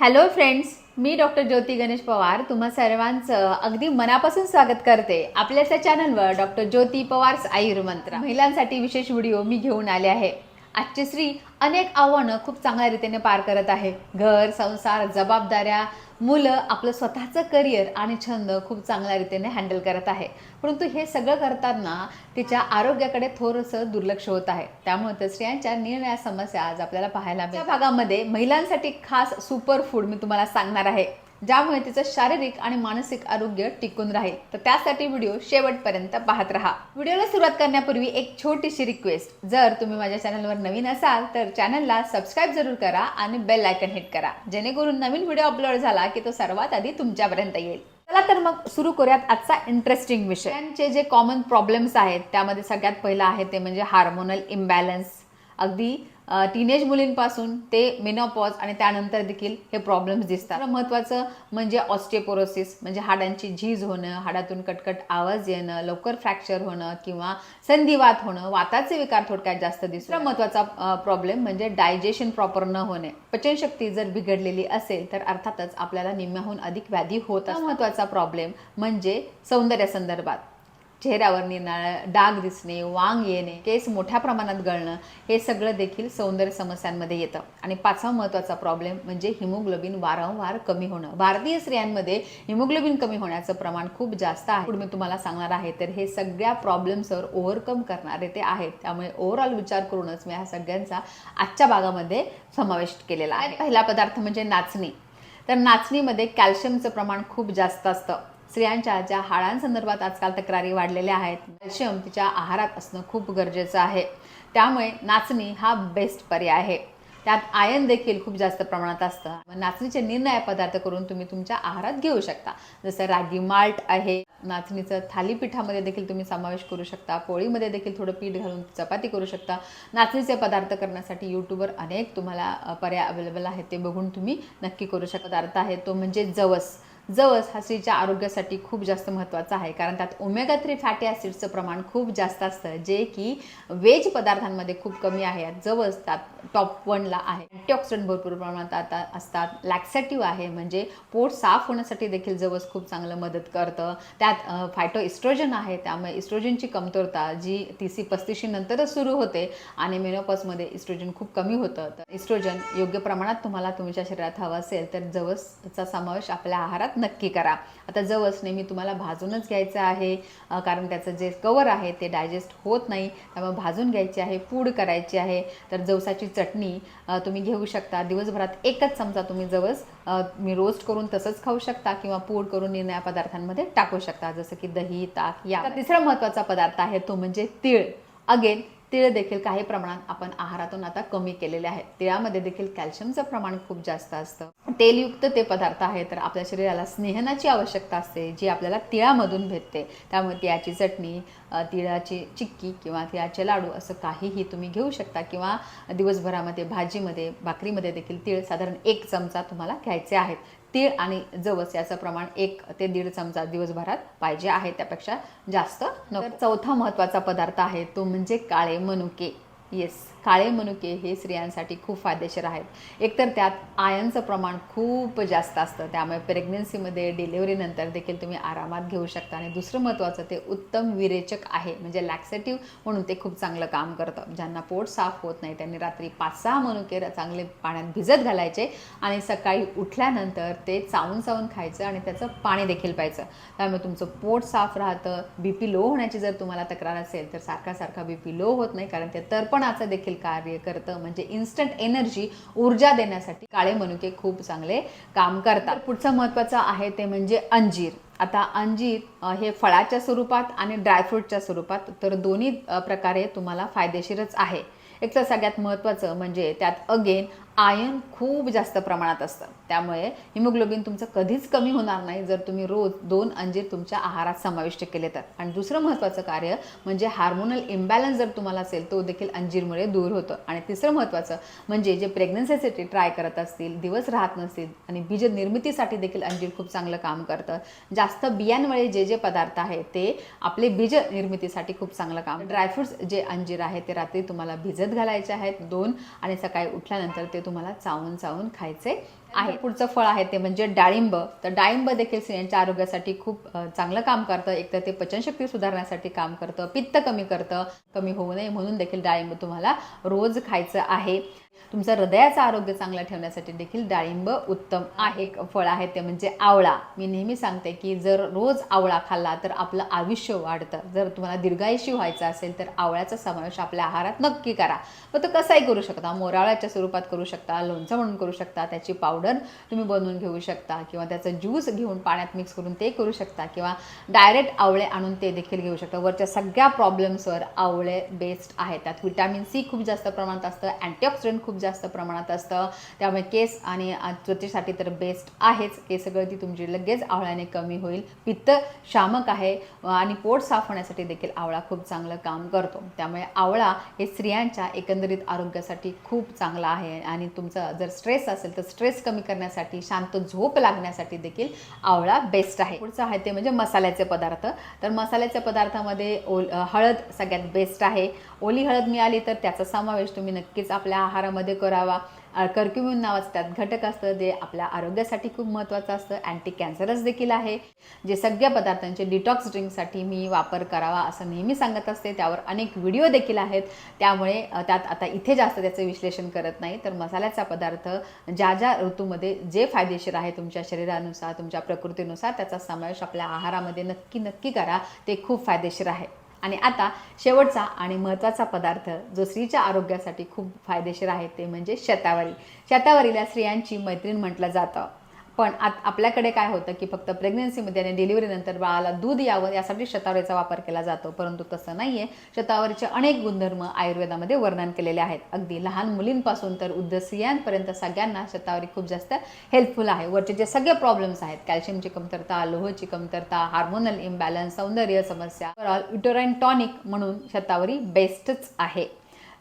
Hello friends मी doctor Jyoti Ganesh Pawar. तुम्हा सर्वांचं अगदी मनापासून स्वागत करते आपल्याच्या चॅनलवर डॉक्टर ज्योती पवार्स आयुर्मंत्र. महिलांसाठी विशेष व्हिडिओ मी घेऊन आले आहे. आजची स्त्री अनेक आव्हानं खूप चांगल्या रीतीने पार करत आहे. घर संसार जबाबदाऱ्या मुलं आपलं स्वतःचं करिअर आणि छंद खूप चांगल्या रीतीने हँडल करत आहे. परंतु हे सगळं करताना तिच्या आरोग्याकडे थोडंसं दुर्लक्ष होत आहे. त्यामुळे तर स्त्रियांच्या निरनिळ्या समस्या आज आपल्याला पाहायला मिळतात. भागामध्ये महिलांसाठी खास सुपर फूड मी तुम्हाला सांगणार आहे. ज्यामुळे तिचं शारीरिक आणि मानसिक आरोग्य टिकून राहील. तर त्यासाठी व्हिडिओ शेवटपर्यंत पाहत राहा. व्हिडिओला सुरुवात करण्यापूर्वी एक छोटीशी रिक्वेस्ट जर तुम्ही माझ्या चॅनलवर नवीन असाल तर चॅनलला सबस्क्राईब जरूर करा आणि बेल आयकन हिट करा. जेणेकरून नवीन व्हिडिओ अपलोड झाला की तो सर्वात आधी तुमच्यापर्यंत येईल. चला तर मग सुरू करूयात आजचा इंटरेस्टिंग विषय. त्यांचे जे कॉमन प्रॉब्लेम्स आहेत त्यामध्ये सगळ्यात पहिलं आहे ते म्हणजे हार्मोनल इम्बॅलन्स अगदी टीनेज मुलींपासून ते मेनोपॉज आणि त्यानंतर देखील हे प्रॉब्लेम्स दिसतात. महत्त्वाचं म्हणजे ऑस्टेपोरोसिस म्हणजे हाडांची झीज होणं हाडातून कटकट आवाज येणं लवकर फ्रॅक्चर होणं किंवा संधिवात होणं वाताचे विकार थोडक्यात जास्त दिसतो महत्त्वाचा प्रॉब्लेम म्हणजे डायजेशन प्रॉपर न होणे. पचनशक्ती जर बिघडलेली असेल तर अर्थातच आपल्याला निम्म्याहून अधिक व्याधी होत महत्त्वाचा प्रॉब्लेम म्हणजे सौंदर्यासंदर्भात चेहऱ्यावर निनाळ डाग दिसणे वांग येणे केस मोठ्या प्रमाणात गळणं हे सगळं देखील सौंदर्य समस्यांमध्ये येतं. आणि पाचवा महत्त्वाचा प्रॉब्लेम म्हणजे हिमोग्लोबिन वारंवार कमी होणं. भारतीय स्त्रियांमध्ये हिमोग्लोबिन कमी होण्याचं प्रमाण खूप जास्त आहे. पुढे मी तुम्हाला सांगणार आहे तर हे सगळ्या प्रॉब्लेम्सवर ओव्हरकम करणारे ते आहेत. त्यामुळे ओव्हरऑल विचार करूनच मी ह्या सगळ्यांचा आजच्या भागामध्ये समावेश केलेला आहे. पहिला पदार्थ म्हणजे नाचणी. तर नाचणीमध्ये कॅल्शियमचं प्रमाण खूप जास्त असतं. स्त्रियांच्या ज्या हाडांसंदर्भात आजकाल तक्रारी वाढलेल्या आहेत कॅल्शियम तिच्या आहारात असणं खूप गरजेचं आहे. त्यामुळे नाचणी हा बेस्ट पर्याय आहे. त्यात आयन देखील खूप जास्त प्रमाणात असतं. मग नाचणीचे निर्णय पदार्थ करून तुम्ही तुमच्या आहारात घेऊ शकता. जसं रागी माल्ट आहे. नाचणीचं थालीपीठामध्ये देखील तुम्ही समावेश करू शकता. पोळीमध्ये देखील थोडं पीठ घालून चपाती करू शकता. नाचणीचे पदार्थ करण्यासाठी यूट्यूबवर अनेक तुम्हाला पर्याय अवेलेबल आहेत. ते बघून तुम्ही नक्की करू शकता. पदार्थ आहे तो म्हणजे जवस. जवस हा स्त्रीच्या आरोग्यासाठी खूप जास्त महत्त्वाचा आहे. कारण त्यात ओमेगा थ्री फॅटी ॲसिडचं प्रमाण खूप जास्त असतं जे की वेज पदार्थांमध्ये खूप कमी आहे. जवस त्यात टॉप वनला आहे. अँटीऑक्सिडंट भरपूर प्रमाणात आता असतात. लॅक्सेटिव्ह आहे म्हणजे पोट साफ होण्यासाठी देखील जवस खूप चांगलं मदत करतं. त्यात फायटो इस्ट्रोजन आहे त्यामुळे इस्ट्रोजनची कमतरता जी तिसी पस्तीशी नंतरच सुरू होते आणि मेनोपॉसमध्ये इस्ट्रोजन खूप कमी होतं. तर इस्ट्रोजन योग्य प्रमाणात तुम्हाला तुमच्या शरीरात हवं असेल तर जवसचा समावेश आपल्या आहारात नक्की करा. आता जवस नेहमी तुम्हाला भाजूनच घ्यायचं आहे कारण त्याचं जे कवर आहे ते डायजेस्ट होत नाही त्यामुळे भाजून घ्यायची आहे पूड करायची आहे. तर जवसाची चटणी तुम्ही घेऊ शकता. दिवसभरात एकच चमचा तुम्ही जवस मी रोस्ट करून तसंच खाऊ शकता किंवा पूड करून निर्णया पदार्थांमध्ये टाकू शकता. जसं की दही ताक या तिसरा महत्त्वाचा पदार्थ आहे तो म्हणजे तीळ. अगेन तिळ देखील काही प्रमाणात आपण आहारातून आता कमी केलेले आहेत तिळामध्ये देखील कॅल्शियमचं प्रमाण खूप जास्त असतं. तेलयुक्त ते पदार्थ आहे तर आपल्या शरीराला स्नेहनाची आवश्यकता असते जी आपल्याला तिळामधून भेटते. त्यामुळे तिळाची चटणी तिळाची चिक्की किंवा तिळाचे लाडू असं काहीही तुम्ही घेऊ शकता किंवा दिवसभरामध्ये भाजीमध्ये भाकरीमध्ये देखील तिळ साधारण एक चमचा तुम्हाला घ्यायचे आहेत. तीळ आणि जवस याचं प्रमाण एक ते दीड चमचा दिवसभरात पाहिजे आहे त्यापेक्षा जास्त नको. चौथा महत्त्वाचा पदार्थ आहे तो म्हणजे काळे मनुके. येस काळे मनुके हे स्त्रियांसाठी खूप फायदेशीर आहेत. एकतर त्यात आयनचं प्रमाण खूप जास्त असतं. त्यामुळे प्रेग्नन्सीमध्ये डिलिव्हरीनंतर देखील तुम्ही आरामात घेऊ शकता. आणि दुसरं महत्त्वाचं ते उत्तम विरेचक आहे. म्हणजे लॅक्सेटिव्ह म्हणून ते खूप चांगलं काम करतं. ज्यांना पोट साफ होत नाही त्यांनी रात्री पाच सहा मनुके चांगले पाण्यात भिजत घालायचे आणि सकाळी उठल्यानंतर ते चावून चावून खायचं आणि त्याचं पाणी देखील प्यायचं. त्यामुळे तुमचं पोट साफ राहतं. बी पी लो होण्याची जर तुम्हाला तक्रार असेल तर सारखा सारखा बी पी लो होत नाही कारण ते तर्पणाचं देखील कार्य करतं. म्हणजे इन्स्टंट एनर्जी ऊर्जा देण्यासाठी काळे मनुके खूप चांगले काम करतात. पुढचं महत्त्वाचं आहे ते म्हणजे अंजीर. आता अंजीर हे फळाच्या स्वरूपात आणि ड्रायफ्रूटच्या स्वरूपात तर दोन्ही प्रकारे तुम्हाला फायदेशीरच आहे. एक तर सगळ्यात महत्त्वाचं म्हणजे त्यात अगेन आयन खूप जास्त प्रमाणात असतं. त्यामुळे हिमोग्लोबिन तुमचं कधीच कमी होणार नाही जर तुम्ही रोज दोन अंजीर तुमच्या आहारात समाविष्ट केले तर. आणि दुसरं महत्त्वाचं कार्य म्हणजे हार्मोनल इम्बॅलन्स जर तुम्हाला असेल तो देखील अंजीरमुळे दूर होतं. आणि तिसरं महत्त्वाचं म्हणजे जे प्रेग्नन्सीसाठी ट्राय करत असतील दिवस राहत नसतील आणि बीज निर्मितीसाठी देखील अंजीर खूप चांगलं काम करतं. जास्त बियांमुळे जे जे पदार्थ आहेत ते आपले बीज निर्मितीसाठी खूप चांगलं काम. ड्रायफ्रुट्स जे अंजीर आहे ते रात्री तुम्हाला भिजत घालायचे आहेत दोन आणि सकाळी उठल्यानंतर ते तुम्हाला चावून चावून खायचे आहे. पुढचं फळ आहे ते म्हणजे डाळिंब. तर डाळिंब देखील स्त्रियांच्या आरोग्यासाठी खूप चांगलं काम करतं. एक तर ते पचनशक्ती सुधारण्यासाठी काम करतं पित्त कमी करतं कमी होऊ नये म्हणून देखील डाळिंब तुम्हाला रोज खायचं आहे. तुमचं हृदयाचं आरोग्य चांगलं ठेवण्यासाठी देखील डाळिंब उत्तम आहे. एक फळ आहे ते म्हणजे आवळा. मी नेहमी सांगते की जर रोज आवळा खाल्ला तर आपलं आयुष्य वाढतं. जर तुम्हाला दीर्घायुषी व्हायचं असेल तर आवळ्याचा समावेश आपल्या आहारात नक्की करा. मग तो कसाही करू शकता. मोराळ्याच्या स्वरूपात करू शकता लोणचं म्हणून करू शकता त्याची पावडर तुम्ही बनवून घेऊ शकता किंवा त्याचं ज्यूस घेऊन पाण्यात मिक्स करून ते करू शकता किंवा डायरेक्ट आवळे आणून ते देखील घेऊ शकता. वरच्या सगळ्या प्रॉब्लेम्सवर आवळे बेस्ट आहेत. त्यात व्हिटॅमिन सी खूप जास्त प्रमाणात असतं अँटीऑक्सिडंट खूप जास्त प्रमाणात असतं. त्यामुळे केस आणि त्वचेसाठी तर बेस्ट आहेच. केस गळती तुमची लगेच आवळ्याने कमी होईल. पित्त शामक आहे आणि पोट साफ होण्यासाठी देखील आवळा खूप चांगलं काम करतो. त्यामुळे आवळा हे स्त्रियांच्या एकंदरीत आरोग्यासाठी खूप चांगला आहे आणि तुमचं जर स्ट्रेस असेल तर स्ट्रेस कमी करण्यासाठी शांत झोप लागण्यासाठी देखील आवळा बेस्ट आहे. पुढचं आहे ते म्हणजे मसाल्याचे पदार्थ. तर मसाल्याच्या पदार्थामध्ये ओल हळद सगळ्यात बेस्ट आहे. ओली हळद मिळाली तर त्याचा समावेश तुम्ही नक्कीच आपल्या आहारामध्ये करावा. कर्क्युम्यून नावाचं त्यात घटक असतं जे आपल्या आरोग्यासाठी खूप महत्त्वाचं असतं. अँटी कॅन्सरस देखील आहे जे सगळ्या पदार्थांचे डिटॉक्स ड्रिंकसाठी मी वापर करावा असं नेहमी सांगत असते. त्यावर अनेक व्हिडिओ देखील आहेत. त्यामुळे त्यात आता इथे जास्त त्याचं विश्लेषण करत नाही. तर मसाल्याचा पदार्थ ज्या ज्या ऋतूमध्ये जे फायदेशीर आहे तुमच्या शरीरानुसार तुमच्या प्रकृतीनुसार त्याचा समावेश आपल्या आहारामध्ये नक्की नक्की करा. ते खूप फायदेशीर आहे. आणि आता शेवटचा आणि महत्त्वाचा पदार्थ जो स्त्रीच्या आरोग्यासाठी खूप फायदेशीर आहे ते म्हणजे शतावरी. शतावरीला स्त्रियांची मैत्रीण म्हटलं जातं. पण आत आपल्याकडे काय होतं की फक्त प्रेग्नन्सीमध्ये आणि डिलिव्हरीनंतर बाळाला दूध यावं यासाठी शतावरीचा वापर केला जातो परंतु तसं नाही आहे शतावरीचे अनेक गुणधर्म आयुर्वेदामध्ये वर्णन केलेले आहेत. अगदी लहान मुलींपासून तर वृद्ध सगळ्यांना शतावरी खूप जास्त हेल्पफुल आहे. वरचे जे सगळे प्रॉब्लेम्स आहेत कॅल्शियमची कमतरता लोहची कमतरता हार्मोनल इम्बॅलन्स सौंदर्य समस्या ओव्हरऑल युटोराइन टॉनिक म्हणून शतावरी बेस्टच आहे.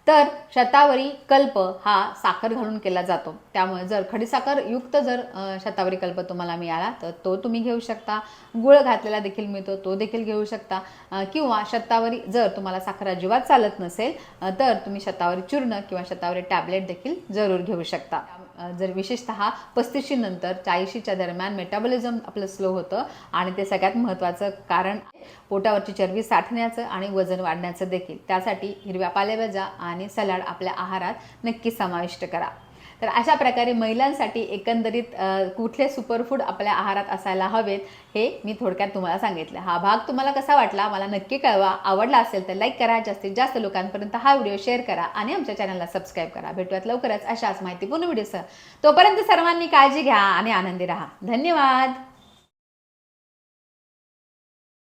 तर शतावरी कल्प हा साखर घालून केला जातो. त्यामुळे जर खडीसाखर युक्त जर शतावरी कल्प तुम्हाला मिळाला तर तो तुम्ही घेऊ शकता. गुळ घातलेला देखील मिळतो तो देखील घेऊ शकता. किंवा शतावरी जर तुम्हाला साखर अजिबात चालत नसेल तर तुम्ही शतावरी चूर्ण किंवा शतावरी टॅबलेट देखील जरूर घेऊ शकता. जर विशेषतः पस्तीसशी नंतर चाळीशीच्या दरम्यान मेटाबॉलिझम आपलं स्लो होतं आणि ते सगळ्यात महत्त्वाचं कारण पोटावरची चरबी साठण्याचं आणि वजन वाढण्याचं देखील. त्यासाठी हिरव्या पालेभाज्या आणि सलाड आपल्या आहारात नक्की समाविष्ट करा. तर अशा प्रकारे महिलांसाठी एकंदरीत कुठले सुपरफूड आपल्या आहारात असायला हवेत हे मी थोडक्यात तुम्हाला सांगितलं. हा भाग तुम्हाला कसा वाटला मला नक्की कळवा. आवडला असेल तर लाईक करा. जास्तीत जास्त लोकांपर्यंत हा व्हिडिओ शेअर करा आणि आमच्या चॅनलला सबस्क्राईब करा. भेटूयात लवकरच अशाच माहितीपूर्ण व्हिडिओसह तोपर्यंत सर्वांनी काळजी घ्या आणि आनंदी राहा. धन्यवाद!